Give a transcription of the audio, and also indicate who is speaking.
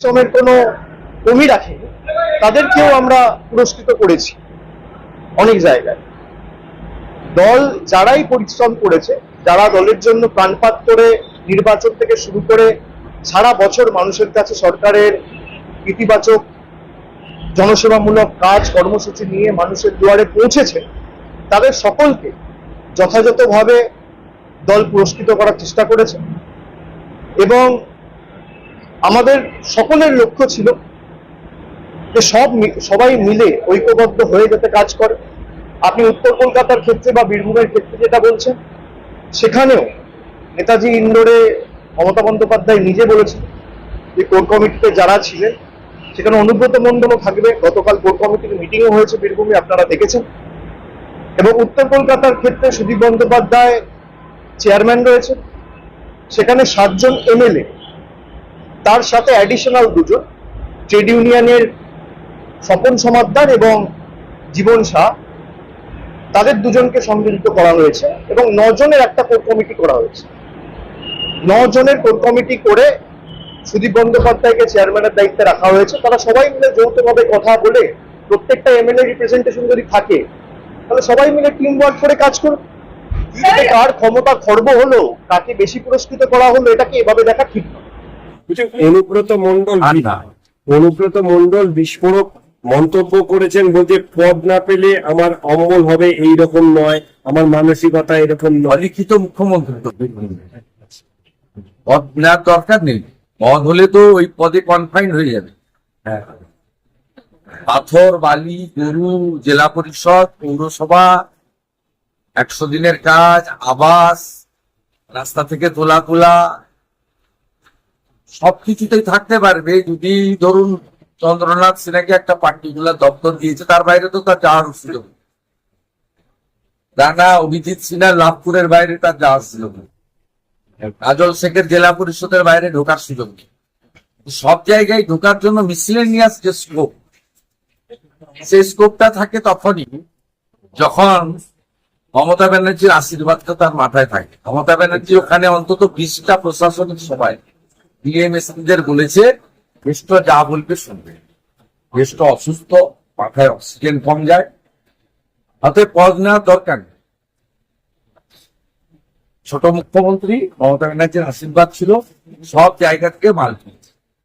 Speaker 1: শ্রমের কোনো কমি রাখেনি তাদেরকেও আমরা পুরস্কৃত করেছি অনেক জায়গায়। দল যারাই পরিশ্রম করেছে, যারা দলের জন্য প্রাণপাত করে নির্বাচন থেকে শুরু করে সারা বছর মানুষের কাছে সরকারের ইতিবাচক জনসেবামূলক কাজ, কর্মসূচি নিয়ে মানুষের দুয়ারে পৌঁছেছে, তাদের সকলকে যথাযথভাবে দল পুরস্কৃত করার চেষ্টা করেছে। এবং আমাদের সকলের লক্ষ্য ছিল যে সব সবাই মিলে ঐক্যবদ্ধ হয়ে যাতে কাজ করে। আপনি উত্তর কলকাতার ক্ষেত্রে বা বীরভূমের ক্ষেত্রে যেটা বলছেন, সেখানেও নেতাজি ইন্দোরে মমতা বন্দ্যোপাধ্যায় নিজে বলেছেন যে কোর কমিটিতে যারা ছিলেন, সেখানে অনুব্রত মণ্ডলও থাকবে। গতকাল কোর কমিটির মিটিংও হয়েছে বীরভূমে, আপনারা দেখেছেন। এবং উত্তর কলকাতার ক্ষেত্রে সুদীপ বন্দ্যোপাধ্যায় চেয়ারম্যান রয়েছে সেখানে সাতজন এমএলএ তার সাথে অ্যাডিশনাল দুজন ট্রেড ইউনিয়নের স্বপন সমাদ্দার এবং জীবন শাহ তাদের দুজনকে সংযোজিত করা হয়েছে এবং নজনের একটা কোর কমিটি করা হয়েছে। জনের কোর কমিটি করে সুদীপ বন্দ্যোপাধ্যায়কে চেয়ারম্যানের দায়িত্বে রাখা হয়েছে। তারা সবাই মিলে যৌথভাবে কথা বলে প্রত্যেকটা এমএলএ রিপ্রেজেন্টেশন যদি থাকে তাহলে সবাই মিলে টিম ওয়ার্ক করে কাজ করবে এতে কার ক্ষমতা খর্ব হলো কাকে বেশি পুরস্কৃত করা হলো এটাকে এভাবে দেখা ঠিক নয়।
Speaker 2: অনুব্রত মন্ডল অনুব্রত মন্ডল বিস্ফোরক মন্তব্য করেছেন বলতে পদ না পেলে আমার অম্বল হবে এই রকম নয় আমার মানসিকতা এরকম নয়।
Speaker 3: লিখিত মুখ্যমন্ত্রী পদ নেওয়ার দরকার নেই পদ হলে তো ওই পদে কনফাইন হয়ে যাবে। হ্যাঁ। পাথর বালি গরু জেলা পরিষদ পৌরসভা একশো দিনের কাজ আবাস রাস্তা থেকে তোলা তোলা সবকিছুতেই থাকতে পারবে। যদি ধরুন চন্দ্রনাথ সিনহাকে একটা পার্টিকুলার দপ্তর দিয়েছে, তার বাইরে তো তার যাওয়ার সুযোগ রানা অভিজিৎ সিনহা লাভপুরের বাইরে তার যাওয়ার সুযোগ কাজল শেখের জেলা পরিষদের বাইরে ঢোকার সুযোগ সব জায়গায় ঢোকার জন্য মিসলেনিয়াস যে স্কোপ সেই স্কোপটা থাকে তখনই যখন মমতা ব্যানার্জির আশীর্বাদটা তার মাথায় থাকে। মমতা ব্যানার্জি ওখানে অন্তত বিশটা প্রশাসনিক সভায় ডিএমএসদের বলেছে বেষ্ট যা বলবে শুনবে। গেস্ট অসুস্থ, মাথায় অক্সিজেন কম যায়। হাতে পদ নেওয়ার দরকার নেই। ছোট মুখ্যমন্ত্রী মমতা ব্যানার্জির আশীর্বাদ ছিল, সব জায়গা থেকে মাল